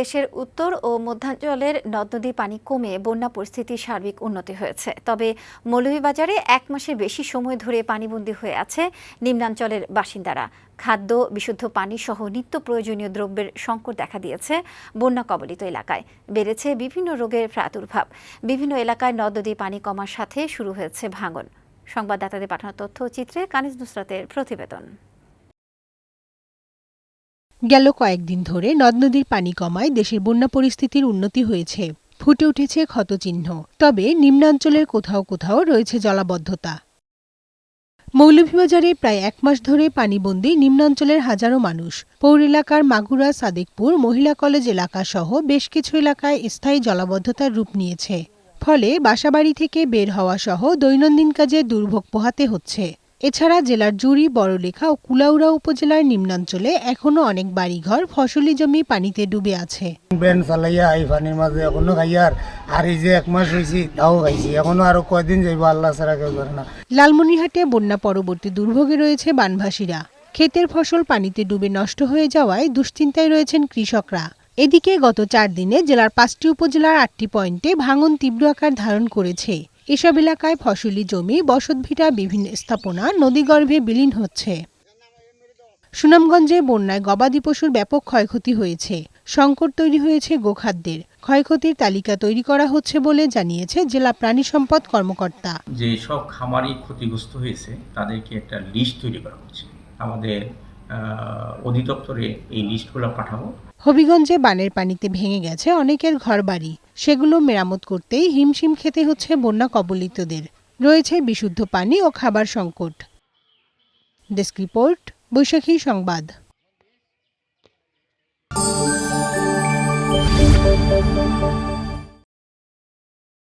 দেশের উত্তর ও মধ্যাঞ্চলের নদ নদীর পানি কমে বন্যা পরিস্থিতির সার্বিক উন্নতি হয়েছে। তবে মৌলভীবাজারে এক মাসের বেশি সময় ধরে পানিবন্দী হয়ে আছে নিম্নাঞ্চলের বাসিন্দারা। খাদ্য, বিশুদ্ধ পানি সহ নিত্য প্রয়োজনীয় দ্রব্যের সংকট দেখা দিয়েছে বন্যা কবলিত এলাকায়। বেড়েছে বিভিন্ন রোগের প্রাদুর্ভাব। বিভিন্ন এলাকায় নদ নদীর পানি কমার সাথে শুরু হয়েছে ভাঙন। সংবাদদাতাদের পাঠানো তথ্য চিত্রে কানিজ নুসরাতের প্রতিবেদন। গেল কয়েকদিন ধরে নদ নদীর পানি কমায় দেশের বন্যা পরিস্থিতির উন্নতি হয়েছে, ফুটে উঠেছে ক্ষতচিহ্ন। তবে নিম্নাঞ্চলের কোথাও কোথাও রয়েছে জলাবদ্ধতা। মৌলভীবাজারে প্রায় এক মাস ধরে পানিবন্দী নিম্নাঞ্চলের হাজারো মানুষ। পৌর এলাকার মাগুরা, সাদেকপুর, মহিলা কলেজ এলাকা সহ বেশ কিছু এলাকায় স্থায়ী জলাবদ্ধতার রূপ নিয়েছে। ফলে বাসাবাড়ি থেকে বের হওয়া সহ দৈনন্দিন কাজে দুর্ভোগ পোহাতে হচ্ছে। এছাড়া জেলার জুড়ি বড়লেখা ও কুলাউড়া উপজেলার নিম্নাঞ্চলে এখনও অনেক বাড়িঘর ফসলি জমি পানিতে ডুবে আছে। ব্যান চালাইয়া এই পানির মাঝে এখনও খাইয়ার আর এই যে এক মাস হয়েছি তাও খাইছি। এখনও আরও কয়দিন যাইব আল্লাহ ছাড়া কেউ করে না। লালমনিরহাটে বন্যা পরবর্তী দুর্ভোগে রয়েছে বানভাসীরা। ক্ষেতের ফসল পানিতে ডুবে নষ্ট হয়ে যাওয়ায় দুশ্চিন্তায় রয়েছেন কৃষকরা। এদিকে গত চার দিনে জেলার পাঁচটি উপজেলার আটটি পয়েন্টে ভাঙন তীব্র আকার ধারণ করেছে। এসব এলাকায় ফসলি জমি বসতভিটা বিভিন্ন স্থাপনা নদীগর্ভে বিলীন হচ্ছে। সুনামগঞ্জে বন্যায় গবাদি পশুর ব্যাপক ক্ষয়ক্ষতি হয়েছে। সংকট তৈরি হয়েছে গোখাদ্যের। ক্ষয়ক্ষতির তালিকা তৈরি করা হচ্ছে বলে জানিয়েছে জেলা প্রাণী সম্পদ কর্মকর্তা। যে সব খামারি ক্ষতিগ্রস্ত হয়েছে তাদেরকে একটা লিস্ট তৈরি করা হচ্ছে। আমাদের অধিদপ্তরে এই লিস্টগুলো পাঠাবো। হবিগঞ্জে বানের পানিতে ভেঙে গেছে অনেকের ঘরবাড়ি। সেগুলো মেরামত করতেই হিমশিম খেতে হচ্ছে বন্যা কবলিতদের। রয়েছে বিশুদ্ধ পানি ও খাবার সংকট। ডেস্ক রিপোর্ট, বৈশাখী সংবাদ।